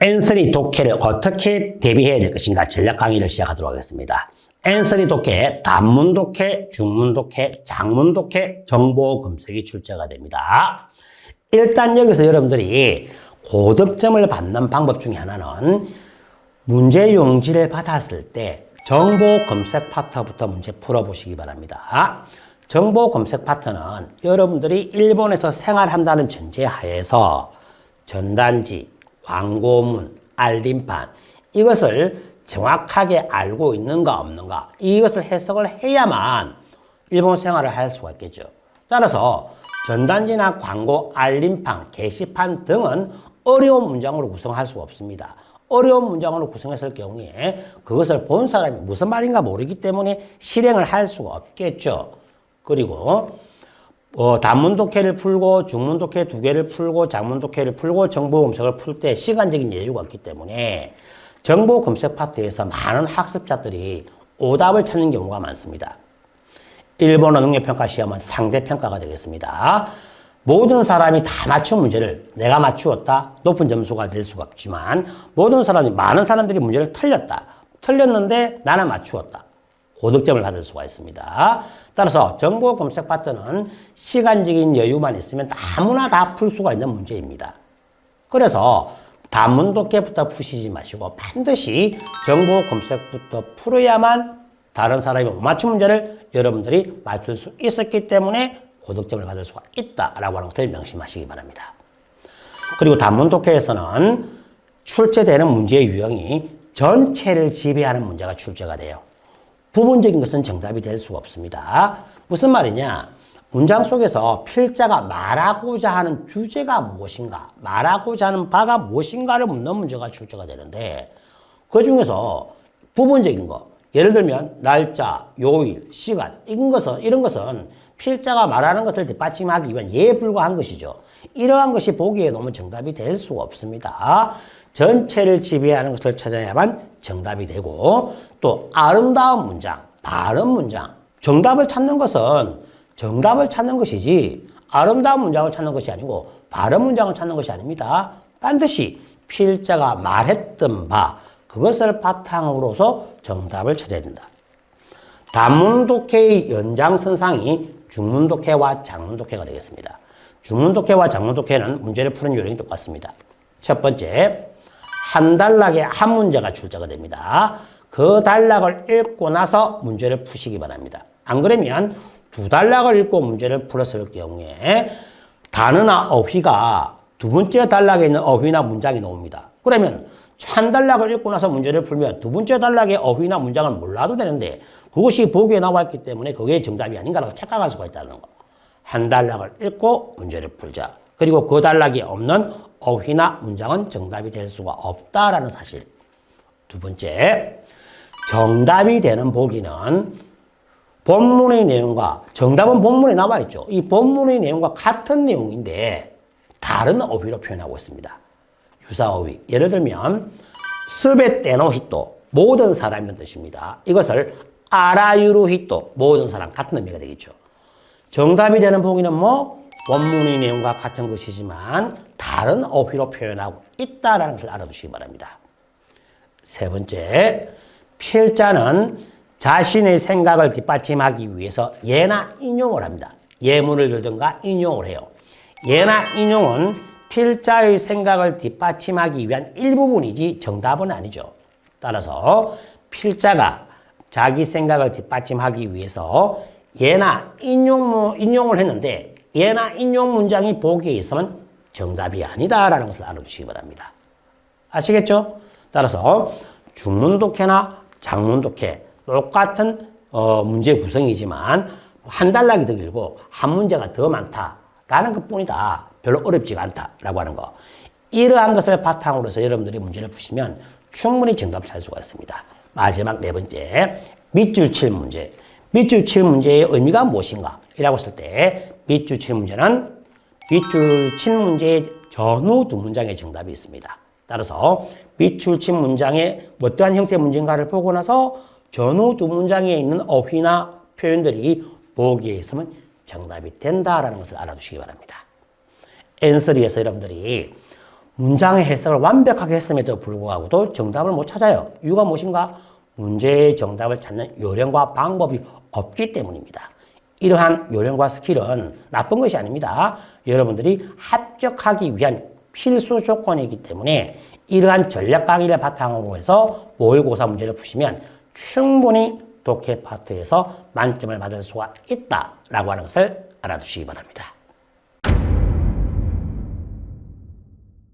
앤서니 독해를 어떻게 대비해야 될 것인가 전략 강의를 시작하도록 하겠습니다. 앤서니 독해, 단문 독해, 중문 독해, 장문 독해 정보 검색이 출제가 됩니다. 일단 여기서 여러분들이 고득점을 받는 방법 중에 하나는 문제 용지를 받았을 때 정보 검색 파트부터 문제 풀어보시기 바랍니다. 정보 검색 파트는 여러분들이 일본에서 생활한다는 전제 하에서 전단지, 광고문, 알림판 이것을 정확하게 알고 있는가 없는가 이것을 해석을 해야만 일본 생활을 할 수가 있겠죠. 따라서 전단지나 광고, 알림판, 게시판 등은 어려운 문장으로 구성할 수가 없습니다. 어려운 문장으로 구성했을 경우에 그것을 본 사람이 무슨 말인가 모르기 때문에 실행을 할 수가 없겠죠. 그리고 어, 단문 독해를 풀고 중문 독해 두 개를 풀고 장문 독해를 풀고 정보 검색을 풀 때 시간적인 여유가 없기 때문에 정보 검색 파트에서 많은 학습자들이 오답을 찾는 경우가 많습니다. 일본어 능력평가 시험은 상대평가가 되겠습니다. 모든 사람이 다 맞춘 문제를 내가 맞추었다 높은 점수가 될 수가 없지만 모든 사람이 많은 사람들이 문제를 틀렸다 틀렸는데 나는 맞추었다 고득점을 받을 수가 있습니다. 따라서 정보 검색 파트는 시간적인 여유만 있으면 아무나 다 풀 수가 있는 문제입니다. 그래서 단문 독해부터 푸시지 마시고 반드시 정보 검색부터 풀어야만 다른 사람이 못 맞춘 문제를 여러분들이 맞출 수 있었기 때문에 고득점을 받을 수가 있다라고 하는 것을 명심하시기 바랍니다. 그리고 단문 독해에서는 출제되는 문제의 유형이 전체를 지배하는 문제가 출제가 돼요. 부분적인 것은 정답이 될 수가 없습니다. 무슨 말이냐? 문장 속에서 필자가 말하고자 하는 주제가 무엇인가, 말하고자 하는 바가 무엇인가를 묻는 문제가 출제가 되는데, 그 중에서 부분적인 거, 예를 들면 날짜, 요일, 시간, 이런 것은, 이런 것은 필자가 말하는 것을 뒷받침하기 위한 예에 불과한 것이죠. 이러한 것이 보기에 너무 정답이 될 수가 없습니다. 전체를 지배하는 것을 찾아야만 정답이 되고 또 아름다운 문장, 바른 문장. 정답을 찾는 것은 정답을 찾는 것이지 아름다운 문장을 찾는 것이 아니고 바른 문장을 찾는 것이 아닙니다. 반드시 필자가 말했던 바 그것을 바탕으로서 정답을 찾아야 된다. 단문 독해의 연장선상이 중문 독해와 장문 독해가 되겠습니다. 중문 독해와 장문 독해는 문제를 푸는 요령이 똑같습니다. 첫 번째, 한 단락에 한 문제가 출제가 됩니다. 그 단락을 읽고 나서 문제를 푸시기 바랍니다. 안 그러면 두 단락을 읽고 문제를 풀었을 경우에 단어나 어휘가 두 번째 단락에 있는 어휘나 문장이 나옵니다. 그러면 한 단락을 읽고 나서 문제를 풀면 두 번째 단락의 어휘나 문장을 몰라도 되는데 그것이 보기에 나와 있기 때문에 그게 정답이 아닌가라고 착각할 수가 있다는 거. 한 단락을 읽고 문제를 풀자. 그리고 그 단락이 없는 어휘나 문장은 정답이 될 수가 없다라는 사실. 두 번째, 정답이 되는 보기는 본문의 내용과 정답은 본문에 나와 있죠. 이 본문의 내용과 같은 내용인데 다른 어휘로 표현하고 있습니다. 유사 어휘. 예를 들면 스베 때노 히토 모든 사람이라는 뜻입니다. 이것을 아라유루 히토 모든 사람 같은 의미가 되겠죠. 정답이 되는 보기는 뭐 원문의 내용과 같은 것이지만 다른 어휘로 표현하고 있다라는 것을 알아두시기 바랍니다. 세 번째, 필자는 자신의 생각을 뒷받침하기 위해서 예나 인용을 합니다. 예문을 들든가 인용을 해요. 예나 인용은 필자의 생각을 뒷받침하기 위한 일부분이지 정답은 아니죠. 따라서 필자가 자기 생각을 뒷받침하기 위해서 예나 인용, 인용을 했는데 예나 인용 문장이 보기에 있으면 정답이 아니다라는 것을 알아두시기 바랍니다. 아시겠죠? 따라서 중문 독해나 장문 독해 똑같은 어, 문제 구성이지만 한 단락이 더 길고 한 문제가 더 많다라는 것뿐이다. 별로 어렵지가 않다라고 하는 거. 이러한 것을 바탕으로 해서 여러분들이 문제를 푸시면 충분히 정답을 찾을 수가 있습니다. 마지막 네 번째, 밑줄 칠 문제. 밑줄 칠 문제의 의미가 무엇인가? 이라고 했을 때 밑줄 칠 문제는 밑줄 친 문제의 전후 두 문장의 정답이 있습니다. 따라서 밑줄 친 문장의 어떠한 형태의 문제인가를 보고 나서 전후 두 문장에 있는 어휘나 표현들이 보기에 있으면 정답이 된다라는 것을 알아두시기 바랍니다. 앤서리에서 여러분들이 문장의 해석을 완벽하게 했음에도 불구하고도 정답을 못 찾아요. 이유가 무엇인가? 문제의 정답을 찾는 요령과 방법이 없기 때문입니다. 이러한 요령과 스킬은 나쁜 것이 아닙니다. 여러분들이 합격하기 위한 필수 조건이기 때문에 이러한 전략 강의를 바탕으로 해서 모의고사 문제를 푸시면 충분히 독해 파트에서 만점을 받을 수가 있다라고 하는 것을 알아두시기 바랍니다.